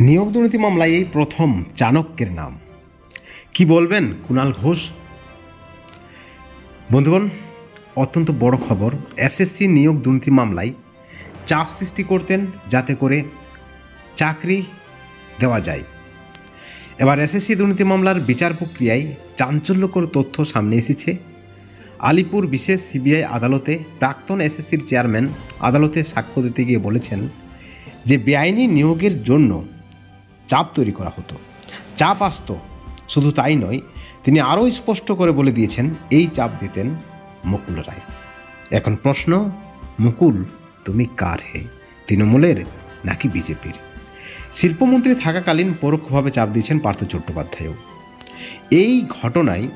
নিয়োগ দুর্নীতি মামলায় এই প্রথম চাণক্যের নাম। কি বলবেন কুণাল ঘোষ? বন্ধুগণ, অত্যন্ত বড় খবর, এসএসসি নিয়োগ দুর্নীতি মামলায় চাপ সৃষ্টি করতেন যাতে করে চাকরি দেওয়া যায়। এবার এসএসসি দুর্নীতি মামলার বিচার প্রক্রিয়ায় চাঞ্চল্যকর তথ্য সামনে এসেছে। আলিপুর বিশেষ সিবিআই আদালতে প্রাক্তন এসএসসির চেয়ারম্যান আদালতে সাক্ষ্য দিতে গিয়ে বলেছেন যে বেআইনি নিয়োগের জন্য চাপ তৈরি করা হতো। চাপ আসতো, শুধু তাই নয়, তিনি আরও স্পষ্ট করে বলে দিয়েছেন, এই চাপ দিতেন মুকুল রায়। এখন প্রশ্ন, মুকুল, তুমি কার হে? তৃণমূলের নাকি বিজেপির? শিল্পমন্ত্রী থাকাকালীন পরোক্ষভাবে চাপ দিয়েছেন পার্থ চট্টোপাধ্যায়ও। এই ঘটনায়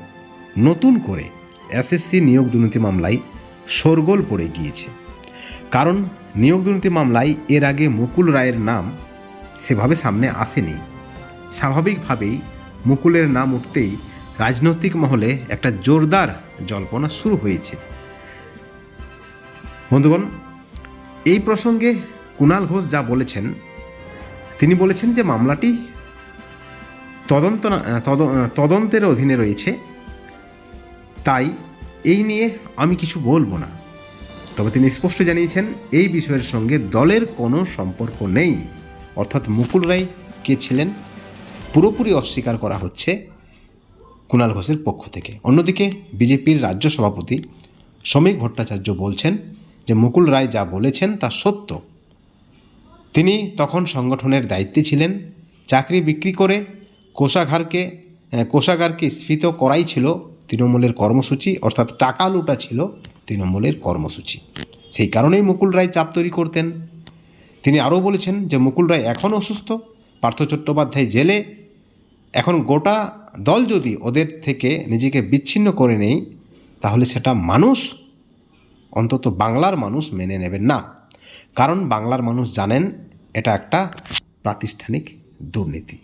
নতুন করে এসএসসি নিয়োগ দুর্নীতি মামলায় শোরগোল পড়ে গিয়েছে। কারণ নিয়োগ দুর্নীতি মামলায় এর আগে মুকুল রায়ের নাম সেভাবে সামনে আসেনি। স্বাভাবিকভাবেই মুকুলের নাম উঠতেই রাজনৈতিক মহলে একটা জোরদার জল্পনা শুরু হয়েছে। বন্ধুগণ, এই প্রসঙ্গে কুণাল ঘোষ যা বলেছেন, তিনি বলেছেন যে মামলাটি তদন্ত তদন্তের অধীনে রয়েছে। তাই এই নিয়ে আমি কিছু বলব না। তবে তিনি স্পষ্ট জানিয়েছেন এই বিষয়ের সঙ্গে দলের কোনো সম্পর্ক নেই। অর্থাৎ মুকুল রায় কে ছিলেন পুরোপুরি অস্বীকার করা হচ্ছে কুণাল ঘোষের পক্ষ থেকে। অন্যদিকে বিজেপির রাজ্য সভাপতি শ্রমিক ভট্টাচার্য বলছেন যে মুকুল রায় যা বলেছেন তা সত্য। তিনি তখন সংগঠনের দায়িত্বে ছিলেন চাকরি বিক্রি করে কোষাগারকে আহ, কোষাগারকে স্ফীত করাই ছিল তৃণমূলের কর্মসূচি, অর্থাৎ টাকা লুটা ছিল তৃণমূলের কর্মসূচি। সেই কারণেই মুকুল রায় চাপ তৈরি করতেন। তিনি আরও বলেছেন যে, মুকুল রায় এখন অসুস্থ। পার্থ চট্টোপাধ্যায় জেলে। এখন গোটা দল যদি ওদের থেকে নিজেকে বিচ্ছিন্ন করে নেই, তাহলে সেটা মানুষ, অন্তত বাংলার মানুষ মেনে নেবেন না। কারণ বাংলার মানুষ জানেন এটা একটা প্রাতিষ্ঠানিক দুর্নীতি।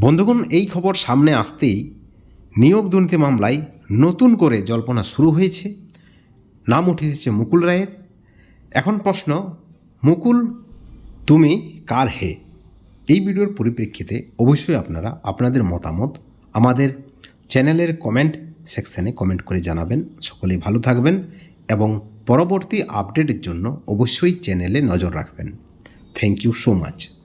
বন্ধুগণ, এই খবর সামনে আসতেই নিয়োগ দুর্নীতি মামলায় নতুন করে জল্পনা শুরু হয়েছে। নাম উঠে এসেছে মুকুল রায়ের। এখন প্রশ্ন, মুকুল, তুমি কার হে? এই ভিডিওর পরিপ্রেক্ষিতে অবশ্যই আপনারা আপনাদের মতামত আমাদের চ্যানেলের কমেন্ট সেকশানে কমেন্ট করে জানাবেন। সকলেই ভালো থাকবেন এবং পরবর্তী আপডেটের জন্য অবশ্যই চ্যানেলে নজর রাখবেন। Thank you so much.